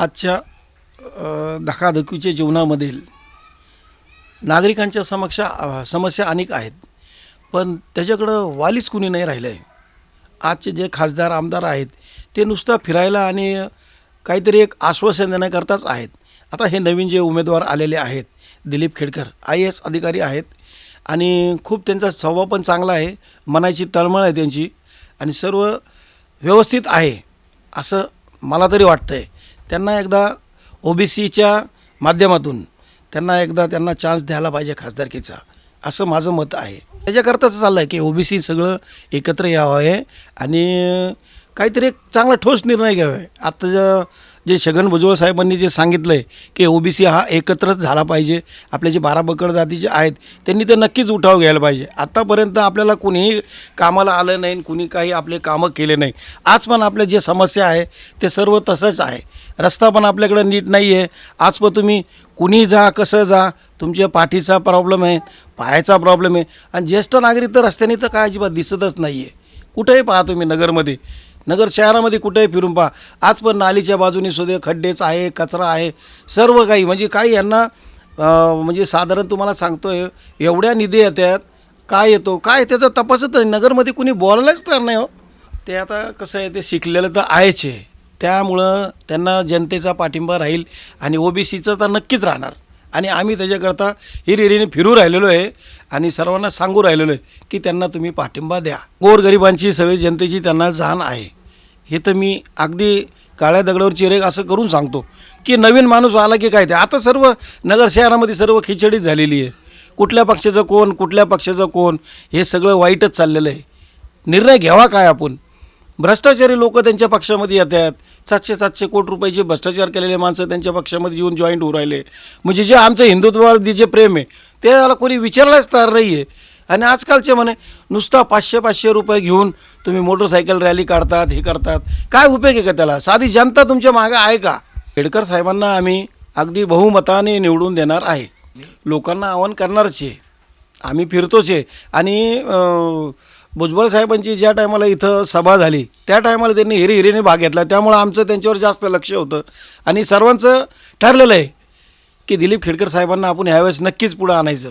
आजच्या धकाधकीच्या जीवनामधील नागरिकांच्या समक्ष समस्या अनेक आहेत. पण त्याच्याकडं वालीच कुणी नाही राहिलं आहे आजचे जे खासदार आमदार आहेत ते नुसतं फिरायला आणि काहीतरी एक आश्वासन देण्याकरताच आहेत. आता हे नवीन जे उमेदवार आलेले आहेत दिलीप खेडकर आय एस अधिकारी आहेत आणि खूप त्यांचा स्वभाव पण चांगला आहे मनाची तळमळ आहे त्यांची आणि सर्व व्यवस्थित आहे असं मला तरी वाटतं आहे त्यांना एकदा ओ बी सीच्या माध्यमातून त्यांना एकदा त्यांना चान्स द्यायला पाहिजे खासदारकीचा. असं माझं मत आहे. त्याच्याकरताच चाललं आहे की ओ बी सी सगळं एकत्र यावं आहे आणि काहीतरी एक चांगला ठोस निर्णय घ्यावा. आहे आता ज- जे छगन भुजबळ साहेबांनी जे सांगितलं आहे की ओ बी सी हा एकत्रच झाला पाहिजे आपले जे बारा बकड जातीचे आहेत त्यांनी ते नक्कीच उठाव घ्यायला पाहिजे. आत्तापर्यंत आपल्याला कुणीही कामाला आलं नाही कुणी काही आपले कामं केले नाही. आज पण आपल्या जे समस्या आहे ते सर्व तसंच आहे. रस्ता पण आपल्याकडं नीट नाही आहे आज पण तुम्ही कुणी जा कसं जा तुमच्या पाठीचा प्रॉब्लेम आहे पायाचा प्रॉब्लेम आहे. आणि ज्येष्ठ नागरिक तर रस्त्याने तर काय अजिबात दिसतच नाही आहे कुठेही पाहा तुम्ही नगरमध्ये. नगर शहरामध्ये कुठेही फिरून पहा. आज पण नालीच्या बाजूने सुद्धा खड्डेच आहे कचरा आहे. सर्व काही. म्हणजे काही यांना म्हणजे साधारण तुम्हाला सांगतो आहे एवढ्या निधी येतात काय येतो काय त्याचा तपासत नाही. नगरमध्ये कुणी बोलायलाच तर नाही हो. ते आता कसं आहे ते शिकलेलं तर आहेच आहे. त्यामुळं त्यांना जनतेचा पाठिंबा राहील आणि ओ बी सीचं तर नक्कीच राहणार. आणि आम्ही त्याच्याकरता हिरिहिरीने फिरू राहिलेलो आहे आणि सर्वांना सांगू राहिलेलो आहे की त्यांना तुम्ही पाठिंबा द्या. गोरगरिबांची सगळी जनतेची त्यांना जाण आहे. हे तर मी अगदी काळ्या दगडावर चिरेक असं करून सांगतो. की नवीन माणूस आला की काय ते? आता सर्व नगर शहरामध्ये सर्व खिचडीच झालेली आहे. कुठल्या पक्षाचं कोण कुठल्या पक्षाचं कोण हे सगळं वाईटच चाललेलं आहे. निर्णय घ्यावा काय आपण? भ्रष्टाचारी लोक त्यांच्या पक्षामध्ये येतात सातशे सातशे कोटी रुपयाचे भ्रष्टाचार केलेले माणसं त्यांच्या पक्षामध्ये येऊन जॉईंट होऊ राहिले. म्हणजे जे आमचं हिंदुत्वावरती जे प्रेम आहे ते त्याला कोणी विचारलाच तयार नाही आहे आणि आजकालचे म्हणे नुसता पाचशे पाचशे रुपये घेऊन तुम्ही मोटरसायकल रॅली काढतात हे करतात. काय उपयोग आहे का त्याला? साधी जनता तुमच्या मागं आहे का? खेडकर साहेबांना आम्ही अगदी बहुमताने निवडून देणार आहे. लोकांना आव्हान करणारच आहे. आम्ही फिरतोच आहे. आणि भुजबळ साहेबांची ज्या टायमाला इथं सभा झाली त्या टायमाला त्यांनी हिरी हिरीने भाग घेतला. त्यामुळं आमचं त्यांच्यावर जास्त लक्ष होतं. आणि सर्वांचं ठरलेलं आहे की दिलीप खेडकर साहेबांना आपण ह्यावेळेस नक्कीच पुढं आणायचं.